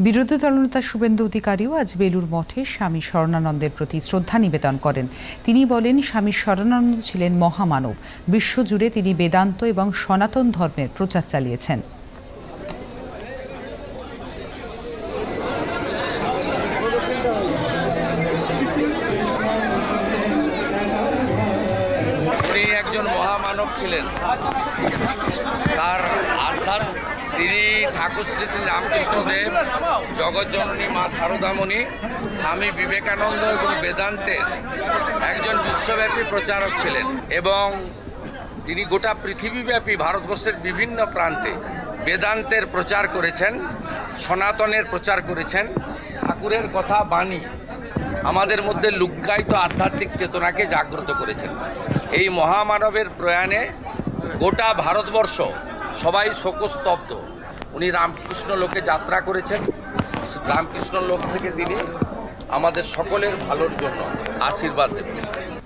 বিরোধী দলনেতা শুভেন্দু অধিকারীও আজ বেলুর মঠে স্বামী শরণানন্দের প্রতি শ্রদ্ধা নিবেদন করেন। তিনি বলেন, স্বামী শরণানন্দ ছিলেন মহামানব। বিশ্বজুড়ে তিনি বেদান্ত এবং সনাতন ধর্মের প্রচার চালিয়েছেন। একজন মহামানব ছিলেন। আধ্যাত্ম তিনি ঠাকুর শ্রী শ্রী রামকৃষ্ণদেব জগৎজননী মা শারদামণি স্বামী বিবেকানন্দ এবং বেদান্তের একজন বিশ্বব্যাপী প্রচারক ছিলেন এবং তিনি গোটা পৃথিবীব্যাপী ভারতবর্ষের বিভিন্ন প্রান্তে বেদান্তের প্রচার করেছেন, সনাতনের প্রচার করেছেন, ঠাকুরের কথা বাণী আমাদের মধ্যে লুক্কায়িত আধ্যাত্মিক চেতনাকে জাগ্রত করেছেন। এই মহামানবের প্রয়াণে গোটা ভারতবর্ষ সবাই শোকস্তব্ধ। উনি রামকৃষ্ণ লোকে যাত্রা করেছেন। রামকৃষ্ণ লোক থেকে তিনি আমাদের সকলের ভালোর জন্য আশীর্বাদ দেবেন।